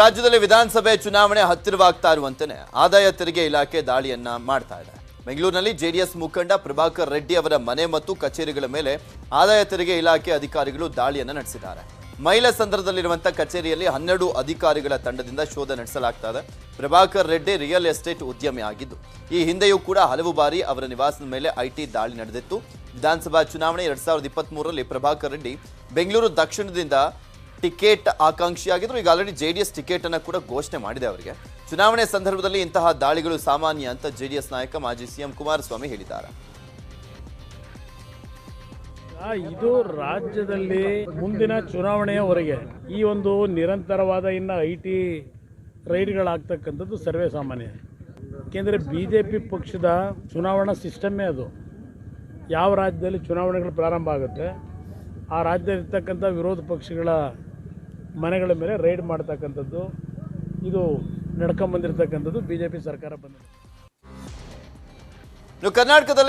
ರಾಜ್ಯದಲ್ಲಿ ವಿಧಾನಸಭೆ ಚುನಾವಣೆ ಹತ್ತಿರವಾಗ್ತಾ ಇರುವಂತೆಯೇ ಆದಾಯ ತೆರಿಗೆ ಇಲಾಖೆ ದಾಳಿಯನ್ನ ಮಾಡ್ತಾ ಇದೆ. ಬೆಂಗಳೂರಿನಲ್ಲಿ ಜೆಡಿಎಸ್ ಮುಖಂಡ ಪ್ರಭಾಕರ್ ರೆಡ್ಡಿ ಅವರ ಮನೆ ಮತ್ತು ಕಚೇರಿಗಳ ಮೇಲೆ ಆದಾಯ ತೆರಿಗೆ ಇಲಾಖೆ ಅಧಿಕಾರಿಗಳು ದಾಳಿಯನ್ನ ನಡೆಸಿದ್ದಾರೆ. ಮಹಿಳಾ ಸಂದರ್ಭದಲ್ಲಿರುವಂತಹ ಕಚೇರಿಯಲ್ಲಿ ಹನ್ನೆರಡು ಅಧಿಕಾರಿಗಳ ತಂಡದಿಂದ ಶೋಧ ನಡೆಸಲಾಗ್ತಾ ಇದೆ. ಪ್ರಭಾಕರ್ ರೆಡ್ಡಿ ರಿಯಲ್ ಎಸ್ಟೇಟ್ ಉದ್ಯಮಿ ಆಗಿದ್ದು, ಈ ಹಿಂದೆಯೂ ಕೂಡ ಹಲವು ಬಾರಿ ಅವರ ನಿವಾಸದ ಮೇಲೆ ಐಟಿ ದಾಳಿ ನಡೆದಿತ್ತು. ವಿಧಾನಸಭಾ ಚುನಾವಣೆ ಎರಡ್ ಸಾವಿರದ ಇಪ್ಪತ್ತ್ ಮೂರರಲ್ಲಿ ಪ್ರಭಾಕರ್ ರೆಡ್ಡಿ ಬೆಂಗಳೂರು ದಕ್ಷಿಣದಿಂದ ಟಿಕೆಟ್ ಆಕಾಂಕ್ಷಿಯಾಗಿದ್ದರು ಈಗ already J D S ticket ಅನ್ನ ಕೂಡ ಘೋಷಣೆ ಮಾಡಿದೆ ಅವರಿಗೆ. ಚುನಾವಣೆ ಸಂದರ್ಭದಲ್ಲಿ ಇಂತಹ ದಾಳಿಗಳು ಸಾಮಾನ್ಯ ಅಂತ ಜೆಡಿಎಸ್ ನಾಯಕ ಮಾಜಿ ಸಿಎಂ ಕುಮಾರಸ್ವಾಮಿ ಹೇಳಿದ್ದಾರೆ. ಇದು ರಾಜ್ಯದಲ್ಲಿ ಮುಂದಿನ ಚುನಾವಣೆಯವರೆಗೆ ಈ ಒಂದು ನಿರಂತರವಾದ ಇನ್ನು ಐ ಟಿ ರೈಡ್ಗಳಾಗ್ತಕ್ಕಂಥದ್ದು ಸರ್ವೇ ಸಾಮಾನ್ಯ. ಏಕೆಂದರೆ ಬಿ ಜೆ ಪಿ ಪಕ್ಷದ ಚುನಾವಣಾ ಸಿಸ್ಟಮ್ಮೇ ಅದು. ಯಾವ ರಾಜ್ಯದಲ್ಲಿ ಚುನಾವಣೆಗಳು ಪ್ರಾರಂಭ ಆಗುತ್ತೆ, ಆ ರಾಜ್ಯದಲ್ಲಿರ್ತಕ್ಕಂಥ ವಿರೋಧ ಪಕ್ಷಗಳ ಮನೆಗಳ ಮೇಲೆ ರೈಡ್ ಮಾಡ್ತಕ್ಕಂಥದ್ದು, ಇದು ನಡ್ಕೊಂಬಂದಿರ್ತಕ್ಕಂಥದ್ದು ಬಿ ಜೆ ಪಿ ಸರ್ಕಾರ ಬಂದಿದೆ. ಕರ್ನಾಟಕದಲ್ಲಿ